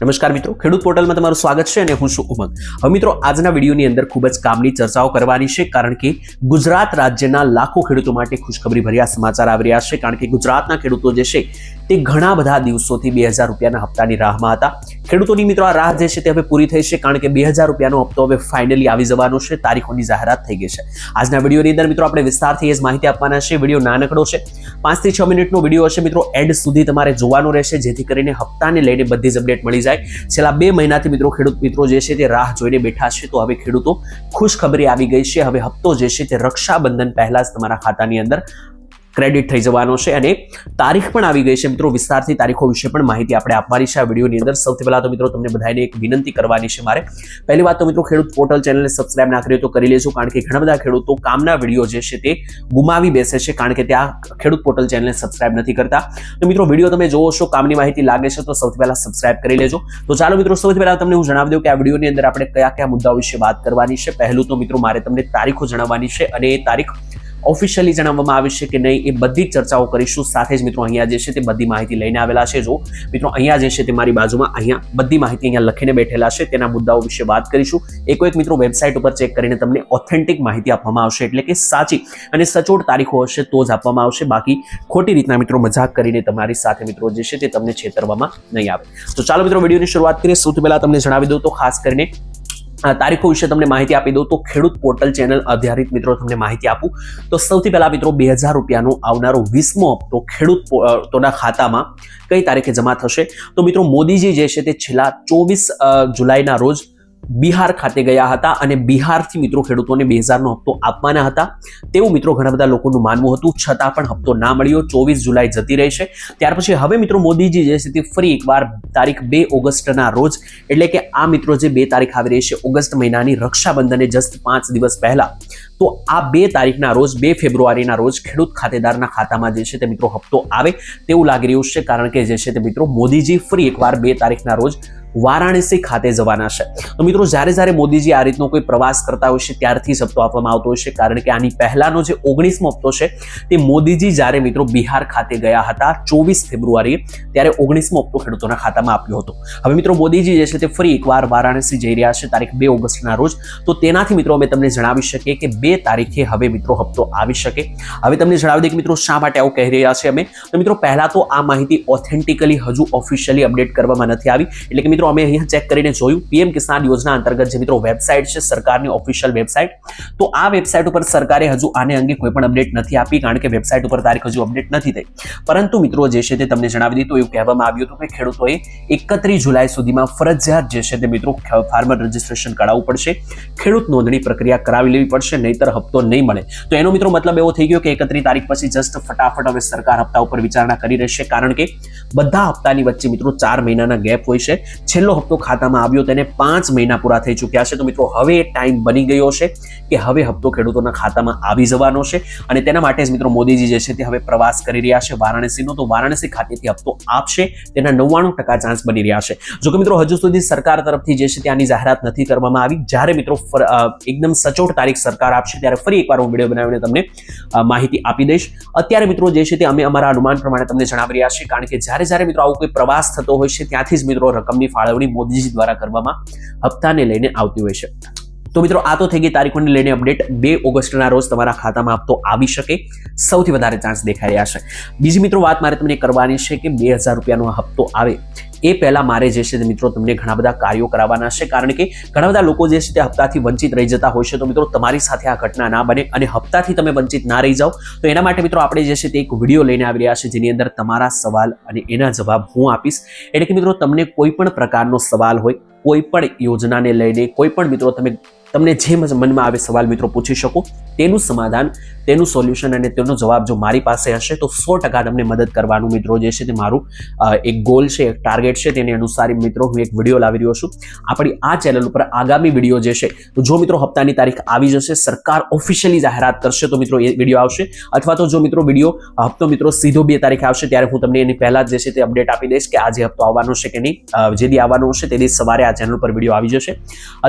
નમસ્કાર મિત્રો, ખેડૂત પોર્ટલમાં તમારું સ્વાગત છે અને હું છું ઉમંગ. હવે મિત્રો, આજના વિડીયોની અંદર ખૂબ જ કામની ચર્ચાઓ કરવાની છે, કારણ કે ગુજરાત રાજ્યના લાખો ખેડૂતો માટે ખુશખબરી ભર્યા સમાચાર આવી રહ્યા છે, કારણ કે ગુજરાતના ખેડૂતો જે છે તે ઘણા બધા દિવસોથી બે હજાર રૂપિયાના હપ્તાની રાહમાં હતા. ખેડૂતોની મિત્રો આ રાહ જે છે તે હવે પૂરી થઈ છે, કારણ કે બે હજાર રૂપિયાનો હપ્તો હવે ફાઇનલી આવી જવાનો છે, તારીખોની જાહેરાત થઈ ગઈ છે. આજના વિડીયોની અંદર મિત્રો આપણે વિસ્તારથી એ જ માહિતી આપવાના છે, વીડિયો નાનકડો છે. પાંચથી છ મિનિટનો વીડિયો હશે મિત્રો એન્ડ સુધી તમારે જોવાનો રહેશે, જેથી કરીને હપ્તાને લઈને બધી જ અપડેટ મળી જાય. છેલ્લા બે મહિનાથી મિત્રો ખેડૂત મિત્રો જે છે તે રાહ જોઈને બેઠા છે, તો હવે ખેડૂતો ખુશખબરી આવી ગઈ છે. હવે હપ્તો જે છે તે રક્ષાબંધન પહેલાં જ તમારા ખાતાની અંદર ક્રેડિટ થઈ જવાનો છે અને તારીખ પણ આવી ગઈ છે મિત્રો. વિસ્તારથી તારીખો વિશે પણ માહિતી આપણે આપવાની છે આ વિડીયોની અંદર. સૌથી પહેલાં તો મિત્રો તમને બધાને એક વિનંતી કરવાની છે મારે. પહેલી વાત તો મિત્રો ખેડૂત પોર્ટલ ચેનલને સબસ્ક્રાઇબ ના કરી તો કરી લેજો, કારણ કે ઘણા બધા ખેડૂતો કામના વીડિયો જે છે તે ગુમાવી બેસે છે, કારણ કે ત્યાં ખેડૂત પોર્ટલ ચેનલને સબસ્ક્રાઇબ નથી કરતા. તો મિત્રો વીડિયો તમે જોવો છો, કામની માહિતી લાગે છે તો સૌથી પહેલાં સબસ્ક્રાઇબ કરી લેજો. તો ચાલો મિત્રો સૌથી પહેલાં તમને હું જણાવી દઉં કે આ વિડીયોની અંદર આપણે કયા કયા મુદ્દાઓ વિશે વાત કરવાની છે. પહેલું તો મિત્રો મારે તમને તારીખો જણાવવાની છે અને એ તારીખ ઓફિશિયલી જણાવવામાં આવી છે કે નહીં, એ બધી જ ચર્ચાઓ કરીશું. સાથે જ મિત્રો અહીંયા જે છે તે બધી માહિતી લઈને આવેલા છે. જો મિત્રો અહીંયા જે છે તે મારી બાજુમાં અહીંયા બધી માહિતી અહીંયા લખીને બેઠેલા છે, તેના મુદ્દાઓ વિશે વાત કરીશું. એકો એક મિત્રો વેબસાઇટ ઉપર ચેક કરીને તમને ઓથેન્ટિક માહિતી આપવામાં આવશે, એટલે કે સાચી અને સચોટ તારીખો હશે તો જ આપવામાં આવશે. બાકી ખોટી રીતના મિત્રો મજાક કરીને તમારી સાથે મિત્રો જે છે તે તમને છેતરવામાં નહીં આવે. તો ચાલો મિત્રો વિડીયોની શરૂઆત કરીએ. સૌથી પહેલાં તમને જણાવી દઉં તો ખાસ કરીને તારીખો વિશે તમને માહિતી આપી દઉં તો ખેડૂત પોર્ટલ ચેનલ આધારિત મિત્રો તમને માહિતી આપું. તો સૌથી પહેલા મિત્રો બે હજાર રૂપિયાનો આવનારો વીસમો હપ્તો ખેડૂતોના ખાતામાં કઈ તારીખે જમા થશે? તો મિત્રો મોદીજી જે છે તે છેલ્લા ચોવીસ જુલાઈના રોજ બિહાર ખાતે ગયા હતા અને બિહારથી મિત્રો ખેડૂતોને બે હજારનો હપ્તો આપવાના હતા. તેવું મિત્રો ઘણા બધા લોકોનું માનવું હતું. છતાં પણ હપ્તો ના મળ્યો. ચોવીસ જુલાઈ જતી રહી છે. ત્યાર પછી હવે મિત્રો મોદીજી જે છે તે ફરી એકવાર તારીખ બે ઓગસ્ટના રોજ, એટલે કે આ મિત્રો જે બે તારીખ આવી રહી છે, ઓગસ્ટ મહિનાની રક્ષાબંધને જસ્ટ પાંચ દિવસ પહેલાં, તો આ બે તારીખના રોજ, બે ફેબ્રુઆરીના રોજ ખેડૂત ખાતેદારના ખાતામાં જે છે તે મિત્રો હપ્તો આવે તેવું લાગી રહ્યું છે. કારણ કે જે છે તે મિત્રો મોદીજી ફરી એકવાર બે તારીખના રોજ વારાણસી ખાતે જવાના છે. તો મિત્રો, જ્યારે જ્યારે મોદીજી આ રીતનો કોઈ પ્રવાસ કરતા હોય છે, ત્યારથી જ હપ્તો આપવામાં આવતો હોય છે, કારણ કે આની પહેલાનો જે ઓગણીસમો હપ્તો છે, તે મોદીજી જ્યારે મિત્રો બિહાર ખાતે ગયા હતા, ચોવીસ ફેબ્રુઆરીએ, ત્યારે ઓગણીસમો હપ્તો ખેડૂતોના ખાતામાં આપ્યો હતો. હવે મિત્રો, મોદીજી જે છે તે ફરી એકવાર વારાણસી જઈ રહ્યા છે, તારીખ બે ઓગસ્ટના રોજ. તો તેનાથી મિત્રો, અમે તમને જણાવી શકીએ કે બે તારીખે હવે મિત્રો હપ્તો આવી શકે. હવે તમને જણાવી દઈએ કે મિત્રો, શા માટે આવું કહી રહ્યા છે અમે? તો મિત્રો, પહેલાં તો આ માહિતી ઓથેન્ટિકલી હજુ ઓફિશિયલી અપડેટ કરવામાં નથી આવી. એટલે કે અમે અહીંયા ચેક કરીને જોયું. પીએમ કિસાન યોજના અંતર્ગત જે મિત્રો વેબસાઇટ છે, સરકારની ઓફિશિયલ વેબસાઇટ તો આ વેબસાઇટ ઉપર સરકારે હજુ આને અંગે કોઈ પણ અપડેટ નથી આપી, કારણ કે વેબસાઇટ ઉપર તારીખ હજુ અપડેટ નથી થઈ. પરંતુ મિત્રો, જે છે તે તમને જણાવી દીધું એવું કહેવામાં આવ્યું હતું કે ખેડૂતોએ એકત્રીસ જુલાઈ સુધીમાં ફરજિયાત જે છે તે મિત્રો ફાર્મર રજીસ્ટ્રેશન કરાવવું પડશે. ખેડૂત નોંધણી પ્રક્રિયા કરાવી લેવી પડશે, નહીતર હપ્તો નહીં મળે. તો એનો મિત્રો મતલબ એવો થઈ ગયો કે એકત્રીસ તારીખ પછી જસ્ટ ફટાફટ હવે સરકાર હપ્તા ઉપર વિચારણા કરી રહેશે, કારણ કે બધા હપ્તાની વચ્ચે મિત્રો ચાર મહિનાના ગેપ હોય છે. છેલ્લો હપ્તો ખાતામાં આવ્યો તેને પાંચ મહિના પૂરા થઈ ચૂક્યા છે. તો મિત્રો, હવે ટાઈમ બની ગયો છે કે હવે હપ્તો ખેડૂતોના ખાતામાં આવી જવાનો છે અને તેના માટે જ મિત્રો મોદીજી જે છે તે હવે પ્રવાસ કરી રહ્યા છે વારાણસીનો. તો વારાણસી ખાતેથી હપ્તો આપશે. તેના નવ્વાણું ટકા ચાન્સ બની રહ્યા છે. જો કે મિત્રો, હજુ સુધી સરકાર તરફથી જે છે ત્યાંની જાહેરાત નથી કરવામાં આવી. જ્યારે મિત્રો એકદમ સચોટ તારીખ સરકાર આપશે ત્યારે ફરી એકવાર હું વીડિયો બનાવીને તમને માહિતી આપી દઈશ. અત્યારે મિત્રો જે છે તે અમે અમારા અનુમાન પ્રમાણે તમને જણાવી રહ્યા છીએ. કારણ કે જ્યારે જ્યારે મિત્રો આવો કોઈ પ્રવાસ થતો હોય છે, ત્યાંથી જ મિત્રો રકમની ફાળવણી મોદીજી દ્વારા કરવામાં હપ્તાને લઈને આવતી હોય છે. તો મિત્રો, આ તો થઈ ગઈ તારીખોને લઈને અપડેટ. બે ઓગસ્ટના રોજ તમારા ખાતામાં હપ્તો આવી શકે. સૌથી વધારે ચાન્સ દેખાઈ રહ્યા છે. બીજી મિત્રો, વાત મારે તમને કરવાની છે કે બે હજાર રૂપિયાનો હપ્તો આવે એ પહેલાં મારે જે છે મિત્રો તમને ઘણા બધા કાર્યો કરાવવાના છે. કારણ કે ઘણા બધા લોકો જે છે તે હપ્તાથી વંચિત રહી જતા હોય છે. તો મિત્રો તમારી સાથે આ ઘટના ના બને અને હપ્તાથી તમે વંચિત ના રહી જાઓ. તો એના માટે મિત્રો આપણે જે છે તે એક વીડિયો લઈને આવી રહ્યા છે જેની અંદર તમારા સવાલ અને એના જવાબ હું આપીશ. એટલે કે મિત્રો તમને કોઈ પણ પ્રકારનો સવાલ હોય, કોઈ પણ યોજનાને લઈને કોઈ પણ મિત્રો તમે તમને જે મનમાં આવે સવાલ મિત્રો પૂછી શકો. તેનું સમાધાન, તેનું સોલ્યુશન અને તેનો જવાબ જો મારી પાસે હશે તો સો ટકા તમને મદદ કરવાનું મિત્રો જે છે તે મારું એક ગોલ છે, એક ટાર્ગેટ છે તેને અનુસાર મિત્રો હું એક વીડિયો લાવી રહ્યો છું. આપણી આ ચેનલ ઉપર આગામી વીડિયો જે છે, તો જો મિત્રો હપ્તાની તારીખ આવી જશે, સરકાર ઓફિશિયલી જાહેરાત કરશે તો મિત્રો એ વીડિયો આવશે. અથવા તો જો મિત્રો વીડિયો હપ્તો મિત્રો સીધો બે તારીખે આવશે ત્યારે હું તમને એની પહેલાં જ છે તે અપડેટ આપી દઈશ કે આજે હપ્તો આવવાનો છે કે નહીં. જે દી આવવાનો હશે તે સવારે આ ચેનલ પર વીડિયો આવી જશે.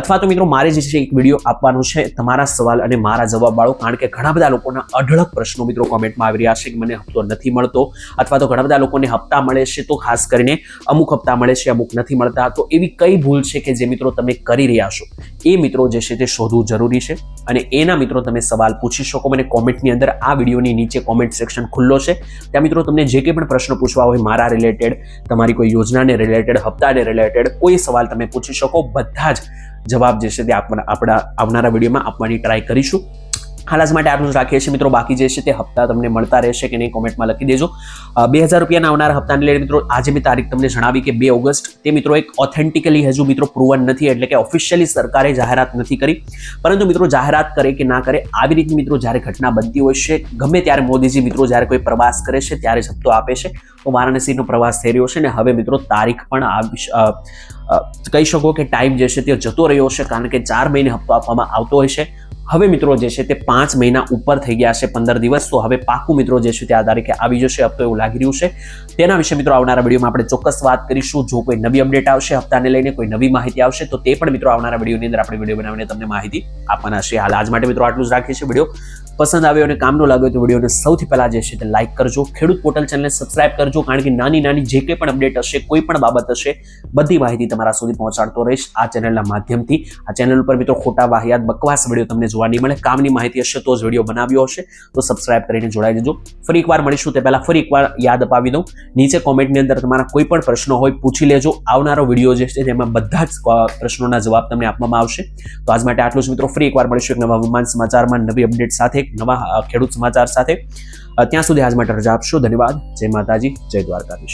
અથવા તો મિત્રો મારે જે છે વીડિયો આપવાનો છે. તમારા સવાલ અને મારા જવાબ વાળો, કારણ કે ઘણા બધા લોકોના અઢળક પ્રશ્નો મિત્રો કોમેન્ટમાં આવી રહ્યા છે કે મને હપ્તો નથી મળતો અથવા તો ઘણા બધા લોકોને હપ્તા મળે છે તો ખાસ કરીને અમુક હપ્તા મળે છે, અમુક નથી મળતા. તો એવી કઈ ભૂલ છે કે જે મિત્રો તમે કરી રહ્યા છો? એ મિત્રો જે છે તે શોધવું જરૂરી છે અને એના મિત્રો તમે સવાલ પૂછી શકો. મને કોમેન્ટની અંદર આ વિડીયોની નીચે કોમેન્ટ સેક્શન ખુલ્લો છે. ત્યાં મિત્રો તમને જે કંઈ પણ પ્રશ્ન પૂછવા હોય, મારા રિલેટેડ, તમારી કોઈ યોજનાને રિલેટેડ, હપ્તાને રિલેટેડ, કોઈ સવાલ તમે પૂછી શકો, બધા જ જવાબ જે છે તે આપવાના આપણા આવનારા વિડીયોમાં આપવાની ટ્રાય કરીશું. હાલાસ માટે આટલું જ રાખીએ છીએ મિત્રો. બાકી જે છે તે હપ્તા તમને મળતા રહેશે કે નહીં કોમેન્ટમાં લખી દેજો. બે હજાર રૂપિયાના આવનારા હપ્તાને લઈને મિત્રો, આજે મેં તારીખ તમને જણાવી કે બે ઓગસ્ટ, તે મિત્રો એક ઓથેન્ટિકલી હજુ મિત્રો પ્રૂવન નથી, એટલે કે ઓફિશિયલી સરકારે જાહેરાત નથી કરી. પરંતુ મિત્રો, જાહેરાત કરે કે ના કરે, આવી રીતની મિત્રો જ્યારે ઘટના બનતી હોય છે, ગમે ત્યારે મોદીજી મિત્રો જ્યારે કોઈ પ્રવાસ કરે છે, ત્યારે જ હપ્તો આપે છે. તો વારાણસીનો પ્રવાસ થઈ રહ્યો છે ને હવે મિત્રો તારીખ પણ આ કહી શકો કે ટાઈમ જે છે તે જતો રહ્યો છે, કારણ કે ચાર મહિને હપ્તો આપવામાં આવતો હોય છે. હવે મિત્રો જે છે તે પાંચ મહિના ઉપર થઈ ગયા છે પંદર દિવસ. તો હવે પાકું મિત્રો જે છે તે આ તારીખે આવી જશે. હપ્તો એવું લાગી રહ્યું છે. તેના વિશે મિત્રો આવનારા વિડીયોમાં આપણે ચોક્કસ વાત કરીશું. જો કોઈ નવી અપડેટ આવશે હપ્તાને લઈને, કોઈ નવી માહિતી આવશે, તો તે પણ મિત્રો આવનારા વિડીયોની અંદર આપણે વીડિયો બનાવીને તમને માહિતી આપવાના છે. હાલ આજ માટે મિત્રો આટલું જ રાખીએ છીએ વીડિયો. પસંદ આવ્યો અને કામનો લાગ્યો તો વિડીયોને સૌથી પહેલા જે છે તે લાઇક કરજો. ખેડૂત પોર્ટલ ચેનલને સબસ્ક્રાઇબ કરજો, કારણ કે નાની નાની જે કંઈ પણ અપડેટ હશે, કોઈ પણ બાબત હશે, બધી માહિતી તમારા સુધી પહોંચાડતો રહીશ આ ચેનલના માધ્યમથી. આ ચેનલ ઉપર મિત્રો ખોટા વાહિયાત, બકવાસ વીડિયો તમને જોવા નહીં મળે. કામની માહિતી હશે તો જ વીડિયો બનાવ્યો હશે. તો સબસ્ક્રાઇબ કરીને જોડાઈ દેજો ફરી એકવાર મળીશું તે પહેલા ફરી એકવાર યાદ અપાવી દઉં. નીચે કોમેન્ટની અંદર તમારા કોઈ પણ પ્રશ્નો હોય પૂછી લેજો. આવનારો વીડિયો જે છે તેમાં બધા જ પ્રશ્નોના જવાબ તમને આપવામાં આવશે. તો આજ માટે આટલું જ મિત્રો. ફરી એકવાર મળીશું એક નવા વિમાન સમાચારમાં નવી અપડેટ સાથે, એક નવા ખેડૂત સમાચાર સાથે. ત્યાં સુધી આજ માટે રજા આપશો. ધન્યવાદ. જય માતાજી. જય દ્વારકાધીશ.